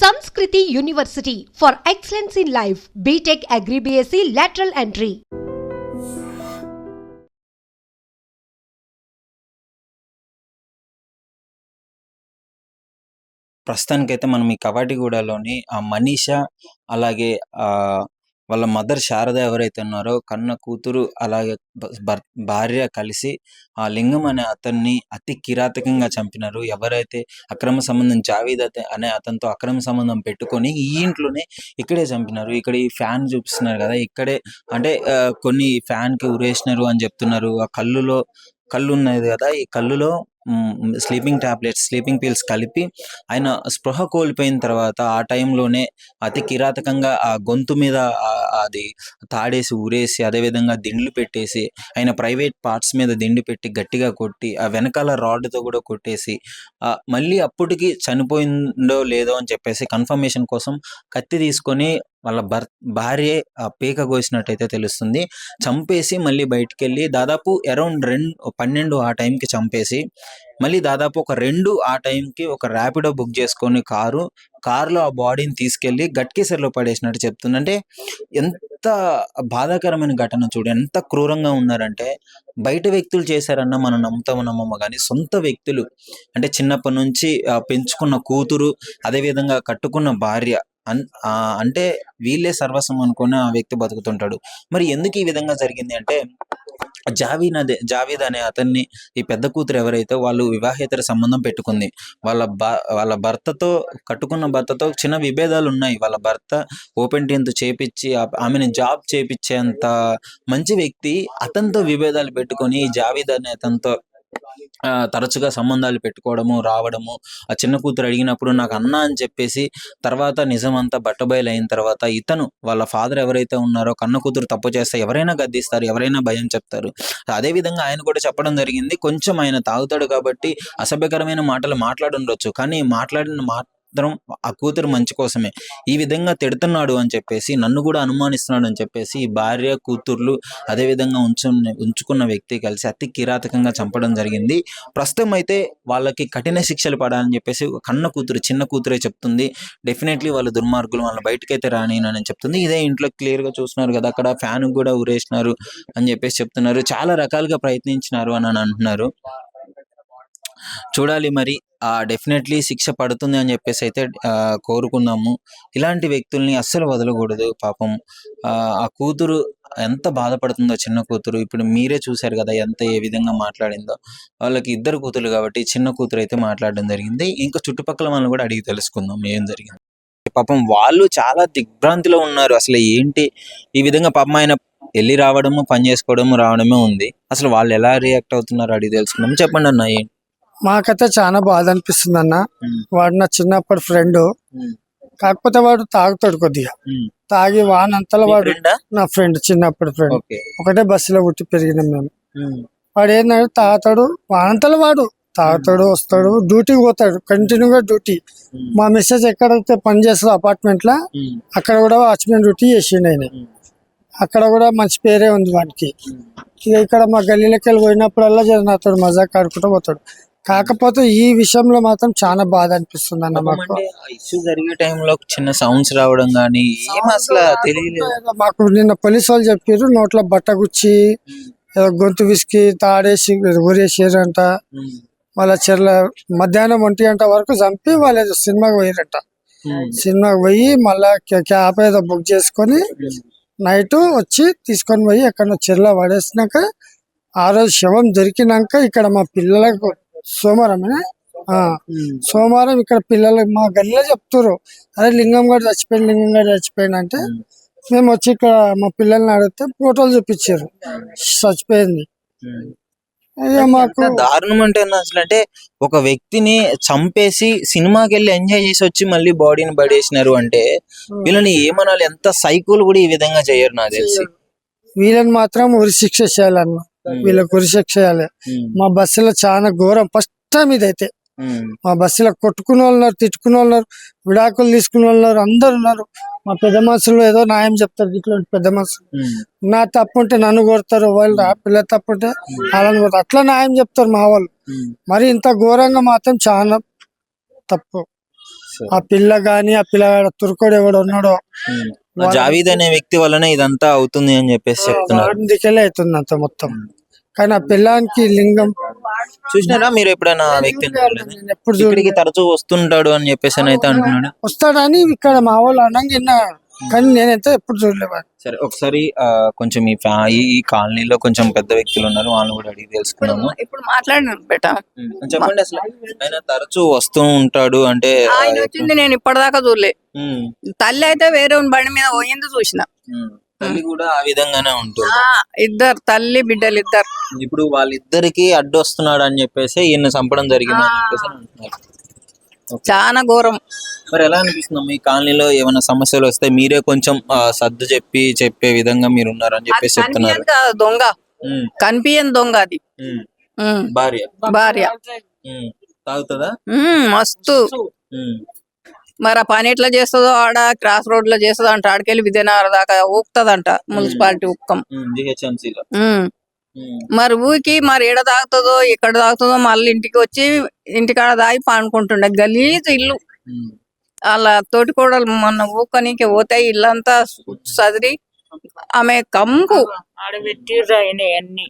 Sanskriti university for excellence in life BTech agri BSc lateral entry ప్రస్తుతానికైతే మనం ఈ కబడ్డీ గూడలోని ఆ మనీష అలాగే ఆ వాళ్ళ మదర్ శారద ఎవరైతే ఉన్నారో కన్న కూతురు అలాగే భర్- భార్య కలిసి ఆ లింగం అనే అతన్ని అతి కిరాతకంగా చంపినారు. ఎవరైతే అక్రమ సంబంధం జావీద్ అనే అతనితో అక్రమ సంబంధం పెట్టుకొని ఈ ఇంట్లోనే ఇక్కడే చంపినారు. ఇక్కడ ఈ ఫ్యాన్ చూపిస్తున్నారు కదా ఇక్కడే అంటే కొన్ని ఫ్యాన్కి ఉరేసినారు అని చెప్తున్నారు. ఆ కళ్ళులో కళ్ళు ఉన్నది కదా ఈ కళ్ళులో స్లీపింగ్ టాబ్లెట్స్ స్లీపింగ్ పిల్స్ కలిపి ఆయన స్పృహ కోల్పోయిన తర్వాత ఆ టైంలోనే అతి కిరాతకంగా ఆ గొంతు మీద అది తాడేసి ఊరేసి అదేవిధంగా దిండ్లు పెట్టేసి ఆయన ప్రైవేట్ పార్ట్స్ మీద దిండు పెట్టి గట్టిగా కొట్టి ఆ వెనకాల రాడ్తో కూడా కొట్టేసి మళ్ళీ అప్పటికి చనిపోయిందో లేదో అని చెప్పేసి కన్ఫర్మేషన్ కోసం కత్తి తీసుకొని వాళ్ళ భర్ భార్య పీక కోసినట్టయితే తెలుస్తుంది. చంపేసి మళ్ళీ బయటికి వెళ్ళి దాదాపు అరౌండ్ రెండు పన్నెండు ఆ టైంకి చంపేసి మళ్ళీ దాదాపు ఒక రెండు ఆ టైంకి ఒక ర్యాపిడో బుక్ చేసుకొని కారు కారులో ఆ బాడీని తీసుకెళ్ళి గట్కేసర్లో పడేసినట్టు చెప్తుంది. అంటే ఎంత బాధాకరమైన ఘటన చూడు ఎంత క్రూరంగా ఉన్నారంటే బయట వ్యక్తులు చేశారన్న మనం నమ్ముతాము నమ్మము కానీ సొంత వ్యక్తులు అంటే చిన్నప్పటి నుంచి పెంచుకున్న కూతురు అదేవిధంగా కట్టుకున్న భార్య అంటే వీళ్ళే సర్వస్వం అనుకుని ఆ వ్యక్తి బతుకుతుంటాడు. మరి ఎందుకు ఈ విధంగా జరిగింది అంటే జావీద్ అదే జావీద్ అనే అతన్ని ఈ పెద్ద కూతురు ఎవరైతే వాళ్ళు వివాహేతర సంబంధం పెట్టుకుంది వాళ్ళ బ వాళ్ళ భర్తతో కట్టుకున్న భర్తతో చిన్న విభేదాలు ఉన్నాయి. వాళ్ళ భర్త ఓపెన్ టెన్త్ చేపించి ఆమెను జాబ్ చేపించేంత మంచి వ్యక్తి అతనితో విభేదాలు పెట్టుకొని ఈ జావీద్ అనే అతనితో తరచుగా సంబంధాలు పెట్టుకోవడము రావడము. ఆ చిన్న కూతురు అడిగినప్పుడు నాకు అన్న అని చెప్పేసి తర్వాత నిజం అంతా బట్టబయలు అయిన తర్వాత ఇతను వాళ్ళ ఫాదర్ ఎవరైతే ఉన్నారో కన్న కూతురు తప్పు చేస్తే ఎవరైనా గద్దిస్తారు ఎవరైనా భయం చెప్తారు. అదే విధంగా ఆయన కూడా చెప్పడం జరిగింది కొంచెం ఆయన తాగుతాడు కాబట్టి అసభ్యకరమైన మాటలు మాట్లాడుండొచ్చు. కానీ మాట్లాడిన మాత్రం ఆ కూతురు మంచి కోసమే. ఈ విధంగా తిడుతున్నాడు అని చెప్పేసి నన్ను కూడా అనుమానిస్తున్నాడు అని చెప్పేసి ఈ భార్య కూతుర్లు అదే విధంగా ఉంచు ఉంచుకున్న వ్యక్తి కలిసి అతి కిరాతకంగా చంపడం జరిగింది. ప్రస్తుతం అయితే వాళ్ళకి కఠిన శిక్షలు పడాలని చెప్పేసి కన్న కూతురు చిన్న కూతురే చెప్తుంది. డెఫినెట్లీ వాళ్ళ దుర్మార్గులు వాళ్ళని బయటకైతే రానినని చెప్తుంది. ఇదే ఇంట్లో క్లియర్గా చూస్తున్నారు కదా అక్కడ ఫ్యాన్ కూడా ఊరేసినారు అని చెప్పేసి చెప్తున్నారు. చాలా రకాలుగా ప్రయత్నించినారు అని అని అంటున్నారు. చూడాలి మరి. ఆ డెఫినెట్లీ శిక్ష పడుతుంది అని చెప్పేసి అయితే కోరుకున్నాము ఇలాంటి వ్యక్తుల్ని అస్సలు వదలకూడదు పాపం. ఆ ఆ కూతురు ఎంత బాధపడుతుందో చిన్న కూతురు. ఇప్పుడు మీరే చూశారు కదా ఎంత ఏ విధంగా మాట్లాడిందో. వాళ్ళకి ఇద్దరు కూతురు కాబట్టి చిన్న కూతురు అయితే మాట్లాడడం జరిగింది. ఇంకా చుట్టుపక్కల వాళ్ళని కూడా అడిగి తెలుసుకుందాం ఏం జరిగింది. పాపం వాళ్ళు చాలా దిగ్భ్రాంతిలో ఉన్నారు. అసలు ఏంటి? ఈ విధంగా పాపం ఆయన వెళ్ళి రావడము పని చేసుకోవడము రావడమే ఉంది. అసలు వాళ్ళు ఎలా రియాక్ట్ అవుతున్నారు అడిగి తెలుసుకుందాం. చెప్పండి అన్న ఏంటి మాకైతే చాలా బాధ అనిపిస్తుంది అన్న వాడు నా చిన్నప్పటి ఫ్రెండ్ కాకపోతే వాడు తాగుతాడు కొద్దిగా. తాగి వానంతలో వాడు? నా ఫ్రెండ్ చిన్నప్పటి ఫ్రెండ్ ఒకటే బస్సులో పుట్టి పెరిగినాం మేము. వాడు ఏంటంటే తాగుతాడు? వానంతలో వాడు తాగుతాడు వస్తాడు. డ్యూటీకి పోతాడు. కంటిన్యూగా డ్యూటీ మా మిస్సెస్ ఎక్కడైతే పని చేస్తుందో అపార్ట్మెంట్లో అక్కడ కూడా వాచ్మెన్ డ్యూటీ చేసిండు ఆయన. అక్కడ కూడా మంచి పేరే ఉంది. ఇక ఇక్కడ మా గల్లీలోకి వెళ్ళి పోయినప్పుడల్లా జర అతడు మజాక్ ఆడుకుంటూ పోతాడు. కాకపోతే ఈ విషయంలో మాత్రం చాలా బాధ అనిపిస్తుంది అన్న మాకు. ఇష్యూ జరిగే టైంలో చిన్న సౌండ్స్ రావడం కానీ ఏం అసలు తెలియలేదు. మాకు నిన్న పోలీస్ వాళ్ళు చెప్పారు నోట్లో బట్ట గుచ్చి గొంతు విసికి తాడేసి ఊరేసారంట వాళ్ళ చెర్ల మధ్యాహ్నం ఒంటి గంట వరకు చంపి వాళ్ళు ఏదో సినిమాకి పోయారంట సినిమాకి పోయి మళ్ళా క్యా- క్యాబ్ ఏదో బుక్ చేసుకొని నైట్ వచ్చి తీసుకొని పోయి ఎక్కడ చెర్ల పడేసినాక ఆ రోజు శవం దొరికినాక ఇక్కడ మా పిల్లలకు సోమవారం సోమవారం ఇక్కడ పిల్లలు మా గల్లీలో చెప్తారు అదే లింగం గారు చచ్చిపోయింది లింగం గారు చచ్చిపోయింది అంటే. మేము వచ్చి ఇక్కడ మా పిల్లల్ని అడిగితే ఫోటోలు చూపించారు. చచ్చిపోయింది. మాకు దారుణం అంటే అసలు అంటే ఒక వ్యక్తిని చంపేసి సినిమాకి వెళ్ళి ఎంజాయ్ చేసి వచ్చి మళ్ళీ బాడీని పడేసినారు అంటే వీళ్ళని ఏమనాలి? ఎంత సైకోలు కూడా ఈ విధంగా చేయరు నాకు తెలిసి. వీళ్ళని మాత్రం ఉరి శిక్ష చేయాలన్న. వీళ్ళకి ఉరి శిక్ష చేయాలి. మా బస్సులో చాలా ఘోరం. ఫస్ట్ టైం ఇదైతే. మా బస్సులో కొట్టుకునే వాళ్ళు తిట్టుకునే వాళ్ళు విడాకులు తీసుకునే వాళ్ళు అందరు ఉన్నారు. మా పెద్ద మనుషులు ఏదో న్యాయం చెప్తారు ఇట్లాంటి పెద్ద మనుషులు. నా తప్పు ఉంటే నన్ను కొడతారు వాళ్ళు ఆ పిల్ల తప్పు ఉంటే వాళ్ళని కొడతారు. అట్లా న్యాయం చెప్తారు మా వాళ్ళు. మరి ఇంత ఘోరంగా మాత్రం చాలా తప్పు. ఆ పిల్ల గాని ఆ పిల్లగాడ తురుకోడు ఎవడు ఉన్నాడో. జావీద్ అనే వ్యక్తి వల్లనే ఇదంతా అవుతుంది అని చెప్పేసి చెప్తున్నారు. అవుతుంది అంత మొత్తం. కానీ ఆ పిల్లానికి లింగం చూసినారా మీరు ఎప్పుడైనా ఆ వ్యక్తిని? చూడలేదా? నేను ఎప్పుడు ఇక్కడికి తరచూ వస్తుంటాడు అని చెప్పేసి అని అయితే అంటున్నాడు. వస్తాడని ఇక్కడ మా వాళ్ళు అనగా కానీ నేనైతే ఎప్పుడు చూడలేదు సరే ఒకసారి కొంచెం ఈ ఫ్యా ఈ ఈ కాలనీలో కొంచెం పెద్ద వ్యక్తులు ఉన్నారు వాళ్ళని కూడా అడిగి తెలుసుకున్నాము ఇప్పుడు మాట్లాడిన బెట. చెప్పండి అసలు ఆయన తరచూ వస్తూ ఉంటాడు అంటే ఆయన వచ్చింది నేను ఇప్పటిదాకా చూడలే. ఉమ్, తల్లి అయితే వేరే బండి మీద పోయింది చూసిన. ఉమ్. తల్లి కూడా ఆ విధంగానే ఉంటుంది. ఆ, ఇద్దరు తల్లి బిడ్డలు ఇద్దరు. ఇప్పుడు వాళ్ళిద్దరికి అడ్డు వస్తున్నాడు అని చెప్పేసి ఈయన చంపడం జరిగింది అని చెప్పేసి అంటున్నారు. చాలా ఘోరం. మరి ఎలా అనిపిస్తుంది మీ కాలనీలో ఏమైనా సమస్యలు వస్తే మీరే కొంచెం సర్దు చెప్పి చెప్పే విధంగా మీరు ఉన్నారని చెప్పేసి చెప్తున్నారు. దొంగ. కనిపించని దొంగ అది. భార్య. భార్య. తాగుతుందా? మస్తు. మరి ఆ పని ఎట్లా చేస్తుందో ఆడ క్రాస్ రోడ్లో చేస్తుందో అంట ఆడికెళ్ళి విజయనగరం దాకా ఊపుతుందంట మున్సిపాలిటీ ఉక్కం మరి ఊకి మరి ఎడ తాగుతుందో ఎక్కడ తాగుతుందో మళ్ళీ ఇంటికి వచ్చి ఇంటికాడ తాగి పానుకుంటుండే గలీజ్ ఇల్లు. అలా తోటి కోడలు మొన్న ఊకనికి పోతే ఇల్లంతా సదిరి ఆమె కంపు అన్ని.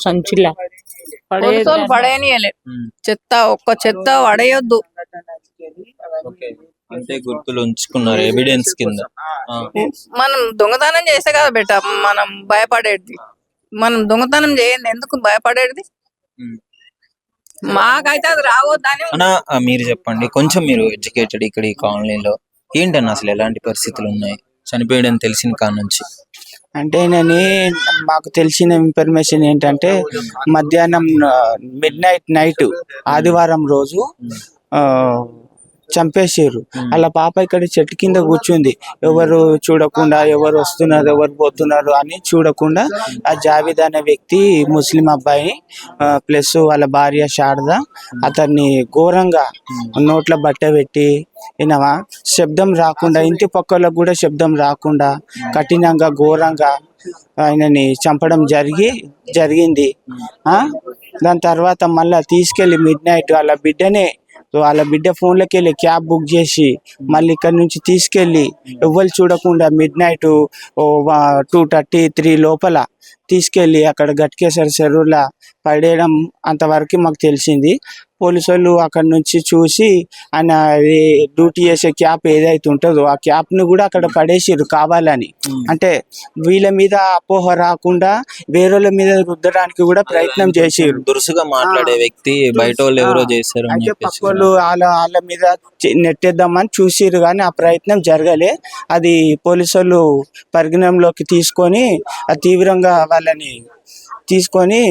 సంచిలా. పడేయనియలే. ఉమ్. చెత్త ఒక్క చెత్త పడేయొద్దు. అంటే గుర్తులు ఉంచుకున్నారు ఎవిడెన్స్ కింద. మనం దొంగతనం చేస్తే కదా బెట మనం భయపడేది. మనం దొంగతనం చేయండి ఎందుకు భయపడేది. మాకైతే అది రావద్దని అన్న ఆ, మీరు చెప్పండి. కొంచెం మీరు ఎడ్యుకేటెడ్ ఇక్కడ ఈ కాలనీలో ఏంటన్న అసలు ఎలాంటి పరిస్థితులు ఉన్నాయి? చనిపోయడం తెలిసిన కాడ నుంచి. అంటే నేను మాకు తెలిసిన ఇన్ఫర్మేషన్ ఏంటంటే మధ్యాహ్నం మిడ్ నైట్ నైట్ ఆదివారం రోజు ఆ, చంపేసారు అలా పాప ఇక్కడ చెట్టు కింద కూర్చుంది. ఎవరు చూడకుండా ఎవరు వస్తున్నారు ఎవరు పోతున్నారు అని చూడకుండా ఆ జావేద్ అనే వ్యక్తి ముస్లిం అబ్బాయి ప్లస్ వాళ్ళ భార్య శారద అతన్ని ఘోరంగా నోట్ల బట్ట పెట్టి వినవా? శబ్దం రాకుండా ఇంటి పక్కలకు కూడా శబ్దం రాకుండా కఠినంగా ఘోరంగా ఆయనని చంపడం జరిగి జరిగింది. ఆ? దాని తర్వాత మళ్ళా తీసుకెళ్ళి మిడ్ నైట్ వాళ్ళ బిడ్డనే వాళ్ళ బిడ్డ ఫోన్లోకి వెళ్ళి క్యాబ్ బుక్ చేసి మళ్ళీ ఇక్కడ నుంచి తీసుకెళ్ళి ఎవ్వరు చూడకుండా midnight two thirty three లోపల తీసుకెళ్ళి అక్కడ గట్కేశ్వర చెరువుల పడేయడం అంతవరకు మాకు తెలిసింది. పోలీసు వాళ్ళు అక్కడ నుంచి చూసి ఆయన డ్యూటీ చేసే క్యాప్ ఏదైతే ఉంటుందో ఆ క్యాప్ని కూడా అక్కడ పడేసిర్రు కావాలని. అంటే వీళ్ళ మీద అపోహ రాకుండా వేరేల మీద రుద్దడానికి కూడా ప్రయత్నం చేసిర్రు. దురుసుగా మాట్లాడే వ్యక్తి బయట వాళ్ళు ఎవరో చేశారు అయితే చెప్పేసి పక్కోళ్ళు వాళ్ళ వాళ్ళ మీద నెట్టేద్దామని చూసిర్రు కానీ ఆ ప్రయత్నం జరగలే. అది పోలీసు వాళ్ళు పరిగణంలోకి తీసుకొని తీవ్రంగా వాళ్ళని తీసుకొని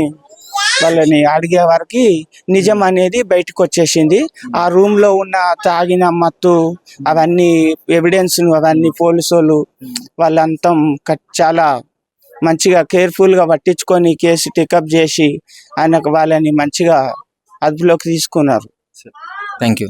వాళ్ళని అడిగే వారికి నిజం అనేది బయటకు వచ్చేసింది. ఆ రూమ్లో ఉన్న తాగిన మత్తు అవన్నీ ఎవిడెన్స్ అవన్నీ పోలీసు వాళ్ళు వాళ్ళంతా చాలా మంచిగా కేర్ఫుల్గా పట్టించుకొని కేసు టేకప్ చేసి ఆయనకు వాళ్ళని మంచిగా అదుపులోకి తీసుకున్నారు. Thank you